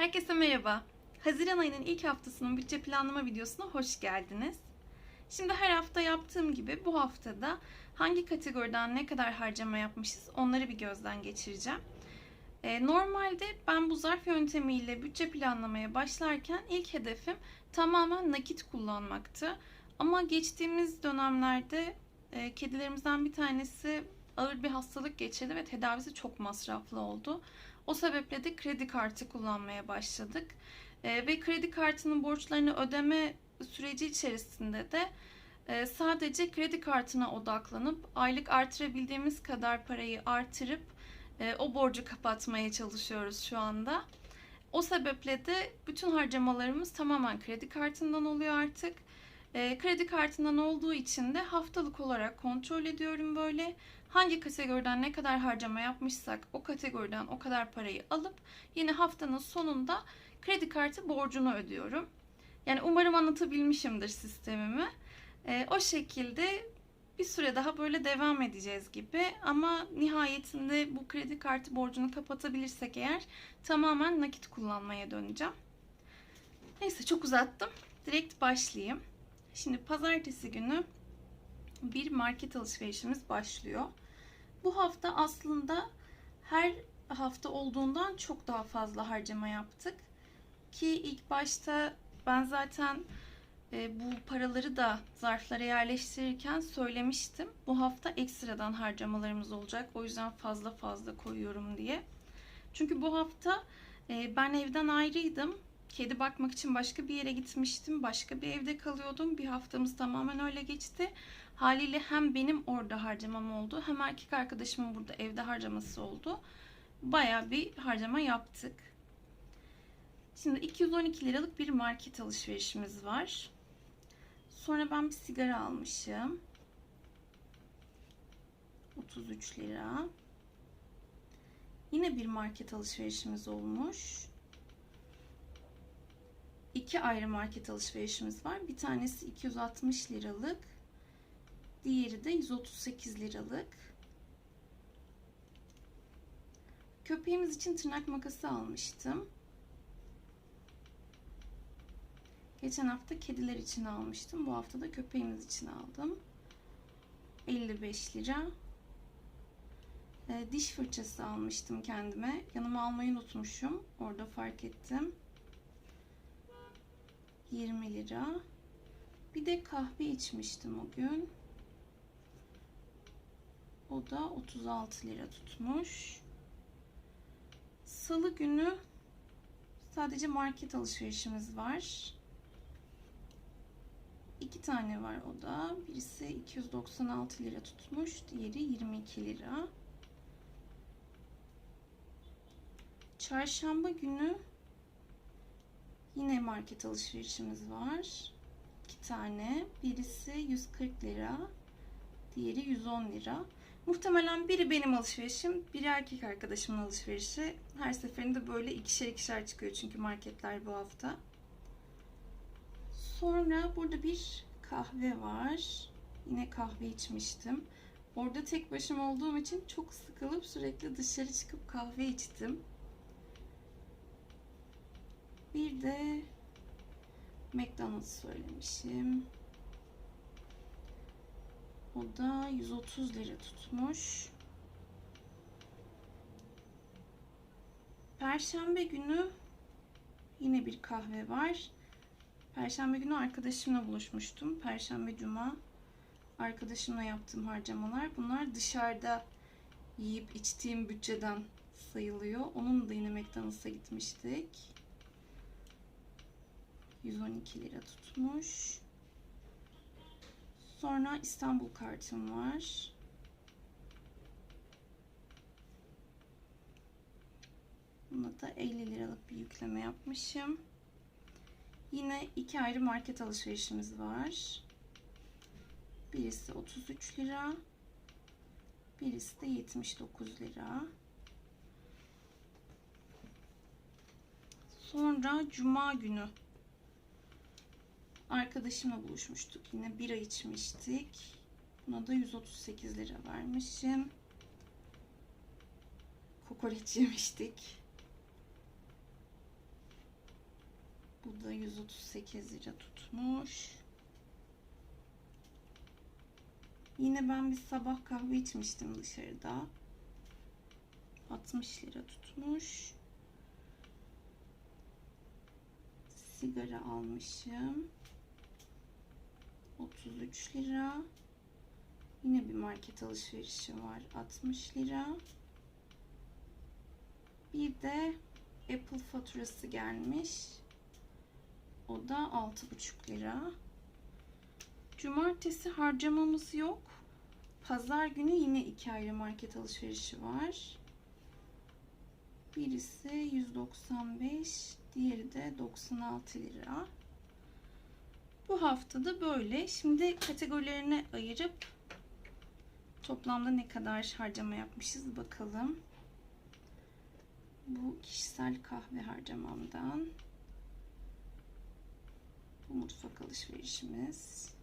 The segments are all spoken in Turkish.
Herkese merhaba. Haziran ayının ilk haftasının bütçe planlama videosuna hoş geldiniz. Şimdi her hafta yaptığım gibi bu haftada hangi kategoriden ne kadar harcama yapmışız onları bir gözden geçireceğim. Ee, normalde ben bu zarf yöntemiyle bütçe planlamaya başlarken ilk hedefim tamamen nakit kullanmaktı. Ama geçtiğimiz dönemlerde e, kedilerimizden bir tanesi ağır bir hastalık geçirdi ve tedavisi çok masraflı oldu. O sebeple de kredi kartı kullanmaya başladık. Ee, ve kredi kartının borçlarını ödeme süreci içerisinde de e, sadece kredi kartına odaklanıp aylık artırabildiğimiz kadar parayı artırıp e, o borcu kapatmaya çalışıyoruz şu anda. O sebeple de bütün harcamalarımız tamamen kredi kartından oluyor artık. E, kredi kartından olduğu için de haftalık olarak kontrol ediyorum böyle. Hangi kategoriden ne kadar harcama yapmışsak o kategoriden o kadar parayı alıp yine haftanın sonunda kredi kartı borcunu ödüyorum. Yani umarım anlatabilmişimdir sistemimi. E, o şekilde bir süre daha böyle devam edeceğiz gibi ama nihayetinde bu kredi kartı borcunu kapatabilirsek eğer tamamen nakit kullanmaya döneceğim. Neyse çok uzattım. Direkt başlayayım. Şimdi pazartesi günü bir market alışverişimiz başlıyor. Bu hafta aslında her hafta olduğundan çok daha fazla harcama yaptık. Ki ilk başta ben zaten e, bu paraları da zarflara yerleştirirken söylemiştim. Bu hafta ekstradan harcamalarımız olacak. O yüzden fazla fazla koyuyorum diye. Çünkü bu hafta e, ben evden ayrıydım. Kedi bakmak için başka bir yere gitmiştim. Başka bir evde kalıyordum. Bir haftamız tamamen öyle geçti. Haliyle hem benim orada harcamam oldu hem erkek arkadaşımın burada evde harcaması oldu. Baya bir harcama yaptık. Şimdi 212 liralık bir market alışverişimiz var. Sonra ben bir sigara almışım. 33 lira. Yine bir market alışverişimiz olmuş. İki ayrı market alışverişimiz var. Bir tanesi 260 liralık. Diğeri de 138 liralık. Köpeğimiz için tırnak makası almıştım. Geçen hafta kediler için almıştım. Bu hafta da köpeğimiz için aldım. 55 lira. E, diş fırçası almıştım kendime. Yanıma almayı unutmuşum. Orada fark ettim. 20 lira. Bir de kahve içmiştim o gün. O da 36 lira tutmuş. Salı günü sadece market alışverişimiz var. İki tane var o da. Birisi 296 lira tutmuş. Diğeri 22 lira. Çarşamba günü yine market alışverişimiz var. İki tane. Birisi 140 lira. Diğeri 110 lira. Muhtemelen biri benim alışverişim, biri erkek arkadaşımın alışverişi. Her seferinde böyle ikişer ikişer çıkıyor çünkü marketler bu hafta. Sonra burada bir kahve var. Yine kahve içmiştim. Orada tek başıma olduğum için çok sıkılıp sürekli dışarı çıkıp kahve içtim. Bir de McDonald's söylemişim. O da 130 lira tutmuş. Perşembe günü yine bir kahve var. Perşembe günü arkadaşımla buluşmuştum. Perşembe, cuma arkadaşımla yaptığım harcamalar. Bunlar dışarıda yiyip içtiğim bütçeden sayılıyor. Onun da yine McDonald's'a gitmiştik. 112 lira tutmuş. Sonra İstanbul kartım var. Buna da 50 liralık bir yükleme yapmışım. Yine iki ayrı market alışverişimiz var. Birisi 33 lira. Birisi de 79 lira. Sonra cuma günü arkadaşımla buluşmuştuk. Yine bira içmiştik. Buna da 138 lira vermişim. Kokoreç yemiştik. da 138 lira tutmuş. Yine ben bir sabah kahve içmiştim dışarıda. 60 lira tutmuş. Sigara almışım. 33 lira. Yine bir market alışverişi var. 60 lira. Bir de Apple faturası gelmiş. O da 6,5 lira. Cumartesi harcamamız yok. Pazar günü yine iki ayrı market alışverişi var. Birisi 195, diğeri de 96 lira. Bu haftada böyle. Şimdi kategorilerine ayırıp toplamda ne kadar harcama yapmışız bakalım. Bu kişisel kahve harcamamdan. Bu mutfak alışverişimiz.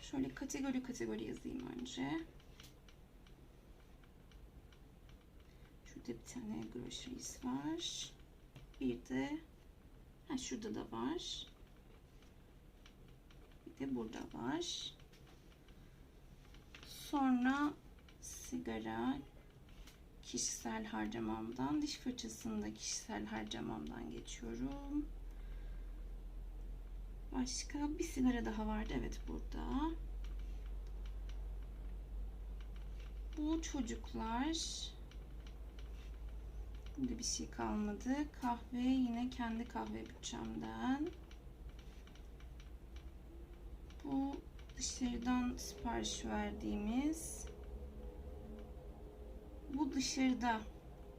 Şöyle kategori kategori yazayım önce. Şurada bir tane groceries var. Bir de ha, şurada da var. Bir de burada var. Sonra sigara kişisel harcamamdan, diş fırçasında kişisel harcamamdan geçiyorum. Başka bir sigara daha vardı. Evet burada. Bu çocuklar. Burada bir şey kalmadı. Kahve yine kendi kahve bütçemden. Bu dışarıdan sipariş verdiğimiz. Bu dışarıda.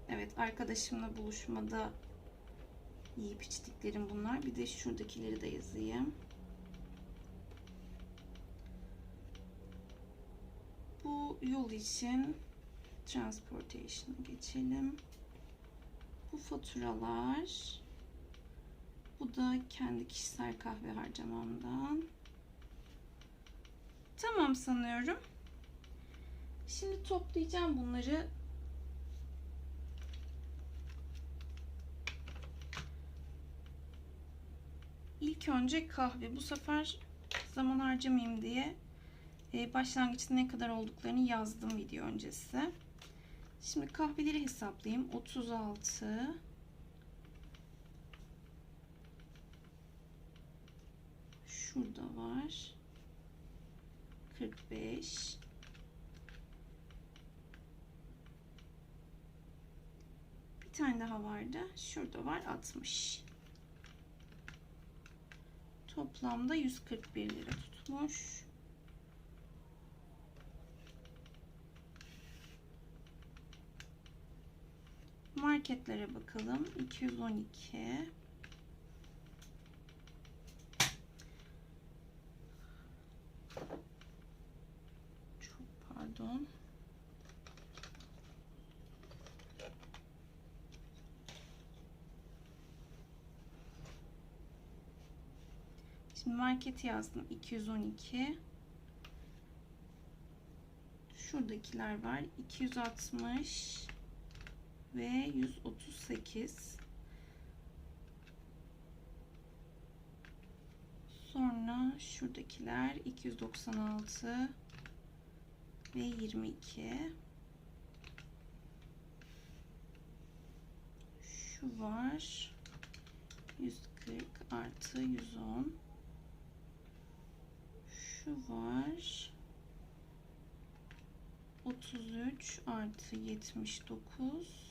Evet arkadaşımla buluşmada yiyip içtiklerim bunlar. Bir de şuradakileri de yazayım. Bu yol için transportation'a geçelim. Bu faturalar. Bu da kendi kişisel kahve harcamamdan. Tamam sanıyorum. Şimdi toplayacağım bunları. İlk önce kahve. Bu sefer zaman harcamayayım diye e, başlangıçta ne kadar olduklarını yazdım video öncesi. Şimdi kahveleri hesaplayayım. 36 Şurada var. 45 Bir tane daha vardı. Şurada var 60 Toplamda 141 lira tutmuş. Marketlere bakalım. 212 Çok pardon. Şimdi marketi yazdım 212. Şuradakiler var. 260 ve 138. Sonra şuradakiler 296 ve 22. Şu var. 140 artı 110 şu var. 33 artı 79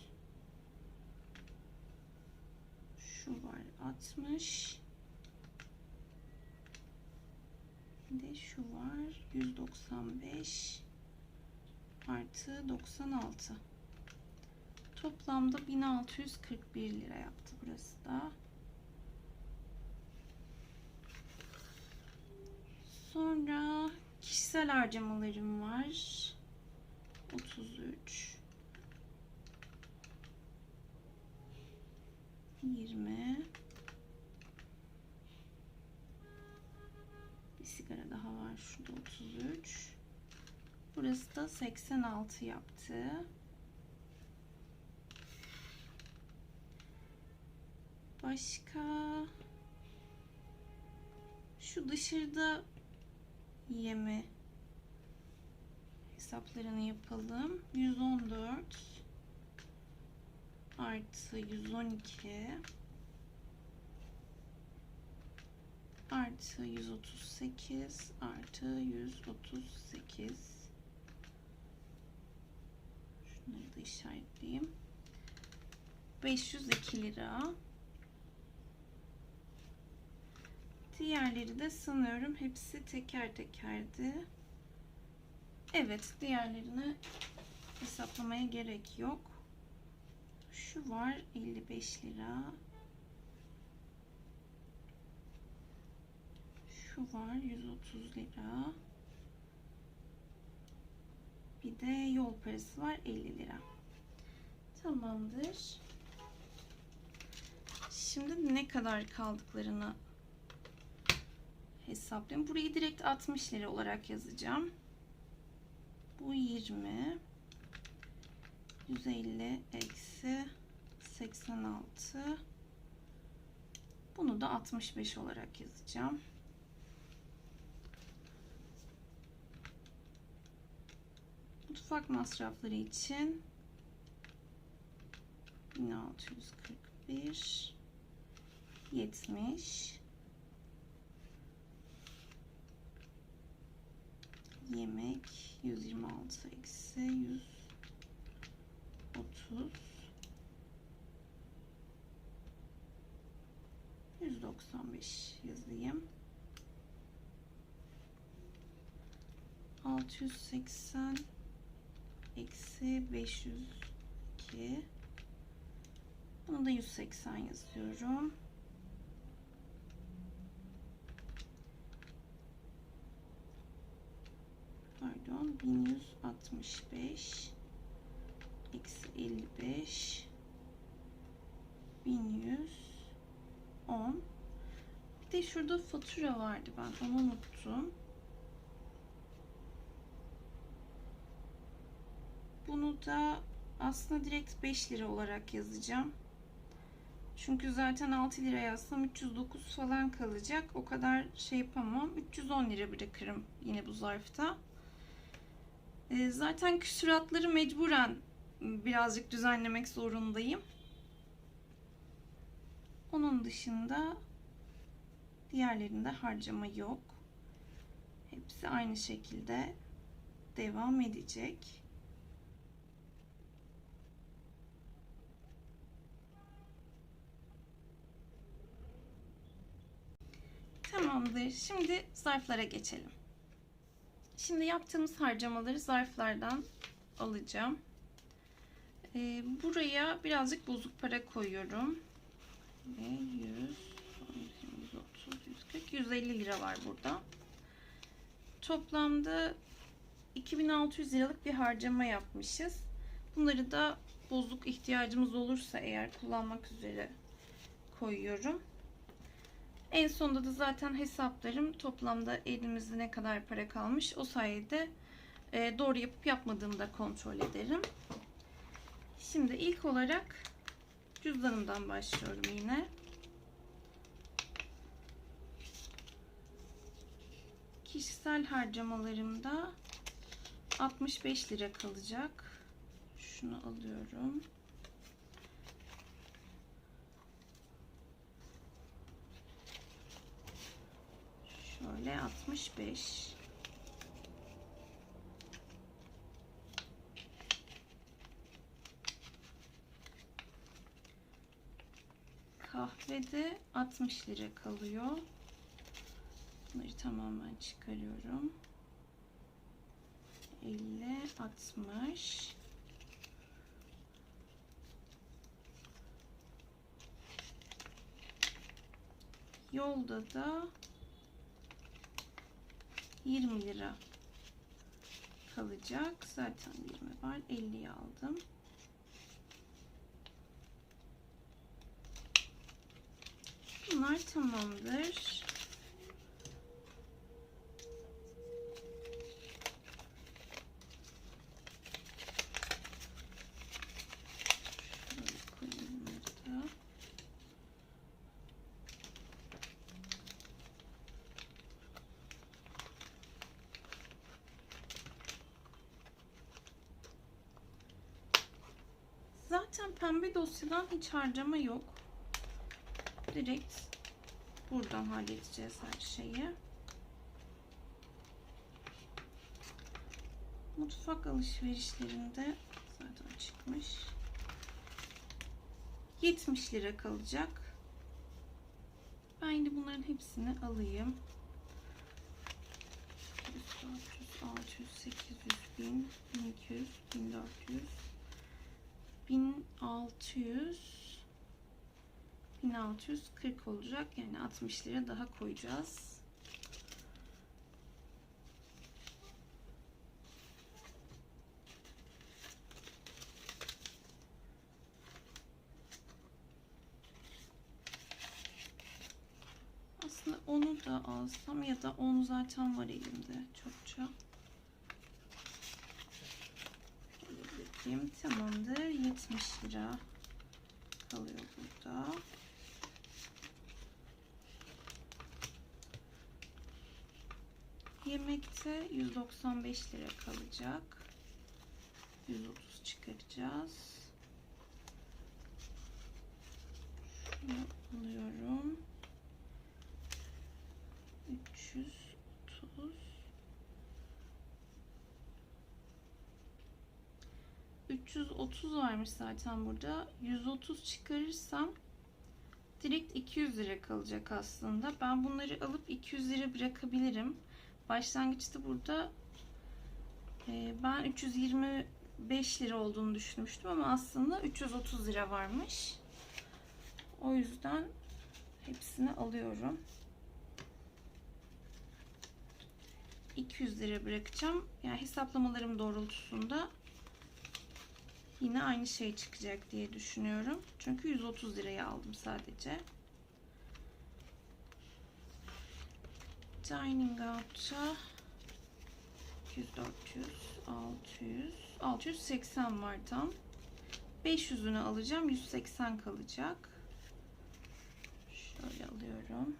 şu var 60 bir de şu var 195 artı 96 toplamda 1641 lira yaptı burası da. Sonra kişisel harcamalarım var. 33 20 Bir sigara daha var. Şurada 33 Burası da 86 yaptı. Başka şu dışarıda yeme hesaplarını yapalım. 114 artı 112 artı 138 artı 138 şunları da işaretleyeyim. 502 lira. Diğerleri de sanıyorum hepsi teker tekerdi. Evet diğerlerini hesaplamaya gerek yok şu var 55 lira Şu var 130 lira. Bir de yol parası var 50 lira. Tamamdır. Şimdi ne kadar kaldıklarını hesaplayayım. Burayı direkt 60 lira olarak yazacağım. Bu 20. 150 eksi 86. Bunu da 65 olarak yazacağım. Mutfak masrafları için 1641 70 yemek 126 eksi 130 195 yazayım. 680 eksi 502 bunu da 180 yazıyorum. Pardon 1165 eksi 55 1110 bir de şurada fatura vardı ben onu unuttum. Bunu da aslında direkt 5 lira olarak yazacağım. Çünkü zaten 6 lira yazsam 309 falan kalacak. O kadar şey yapamam. 310 lira bırakırım yine bu zarfta. Ee, zaten küsuratları mecburen birazcık düzenlemek zorundayım. Onun dışında diğerlerinde harcama yok. Hepsi aynı şekilde devam edecek. Tamamdır. Şimdi zarflara geçelim. Şimdi yaptığımız harcamaları zarflardan alacağım. Ee, buraya birazcık bozuk para koyuyorum. Ve 100, 130, 140, 150 lira var burada. Toplamda 2600 liralık bir harcama yapmışız. Bunları da bozuk ihtiyacımız olursa eğer kullanmak üzere koyuyorum. En sonunda da zaten hesaplarım toplamda elimizde ne kadar para kalmış. O sayede e, doğru yapıp yapmadığımı da kontrol ederim. Şimdi ilk olarak cüzdanımdan başlıyorum yine. Kişisel harcamalarımda 65 lira kalacak. Şunu alıyorum. Şöyle 65. Kahvede 60 lira kalıyor. Bunları tamamen çıkarıyorum. 50, 60. Yolda da 20 lira kalacak. Zaten 20 var. 50'yi aldım. Bunlar tamamdır. Zaten pembe dosyadan hiç harcama yok. Direkt buradan halledeceğiz her şeyi. Mutfak alışverişlerinde zaten çıkmış. 70 lira kalacak. Ben yine bunların hepsini alayım. 400, 600, 800, 1000, 1200, 1400, 1600, 1640 olacak. Yani 60 lira daha koyacağız. Aslında onu da alsam ya da onu zaten var elimde çokça. Şöyle. Tamamdır. 70 lira kalıyor burada. Yemekte 195 lira kalacak. 130 çıkaracağız. Şunu alıyorum. 330 330 varmış zaten burada. 130 çıkarırsam direkt 200 lira kalacak aslında. Ben bunları alıp 200 lira bırakabilirim. Başlangıçta burada e, ben 325 lira olduğunu düşünmüştüm ama aslında 330 lira varmış. O yüzden hepsini alıyorum. 200 lira bırakacağım. Yani hesaplamalarım doğrultusunda yine aynı şey çıkacak diye düşünüyorum. Çünkü 130 liraya aldım sadece. Dining out'a 200, 400, 600, 680 var tam. 500'ünü alacağım. 180 kalacak. Şöyle alıyorum.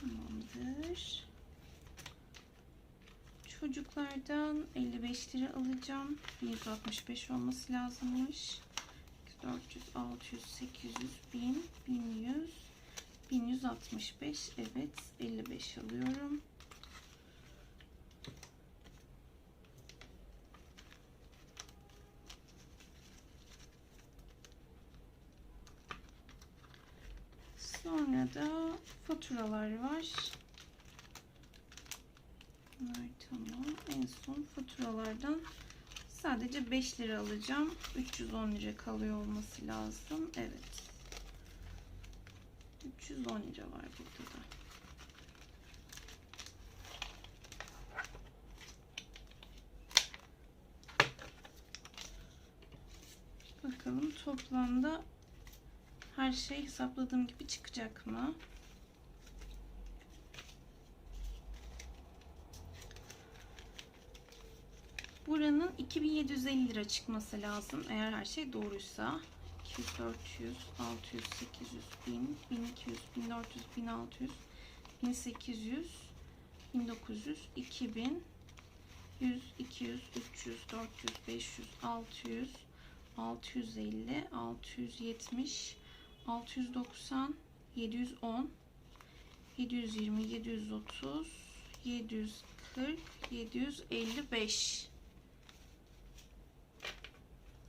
Tamamdır. Çocuklardan 55 lira alacağım. 165 olması lazımmış. 400, 600, 800, 1000, 1100, 1165. Evet, 55 alıyorum. Sonra da faturalar var. Bunlar tamam. En son faturalardan sadece 5 lira alacağım. 310 lira kalıyor olması lazım. Evet. 310 lira var burada da. Bakalım toplamda her şey hesapladığım gibi çıkacak mı? Buranın 2750 lira çıkması lazım eğer her şey doğruysa. 200, 400, 600, 800, 1000, 1200, 1400, 1600, 1800, 1900, 2000, 100, 200, 300, 400, 500, 600, 650, 670, 690, 710, 720, 730, 740, 755.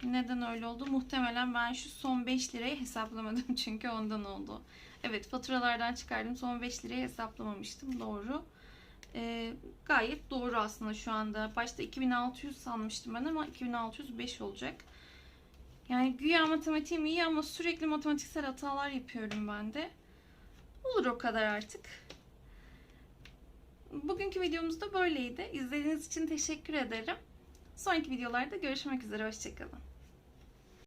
Neden öyle oldu? Muhtemelen ben şu son 5 lirayı hesaplamadım çünkü ondan oldu. Evet faturalardan çıkardım. Son 5 lirayı hesaplamamıştım. Doğru. Ee, gayet doğru aslında şu anda. Başta 2600 sanmıştım ben ama 2605 olacak. Yani güya matematiğim iyi ama sürekli matematiksel hatalar yapıyorum ben de. Olur o kadar artık. Bugünkü videomuz da böyleydi. İzlediğiniz için teşekkür ederim. Sonraki videolarda görüşmek üzere. Hoşçakalın.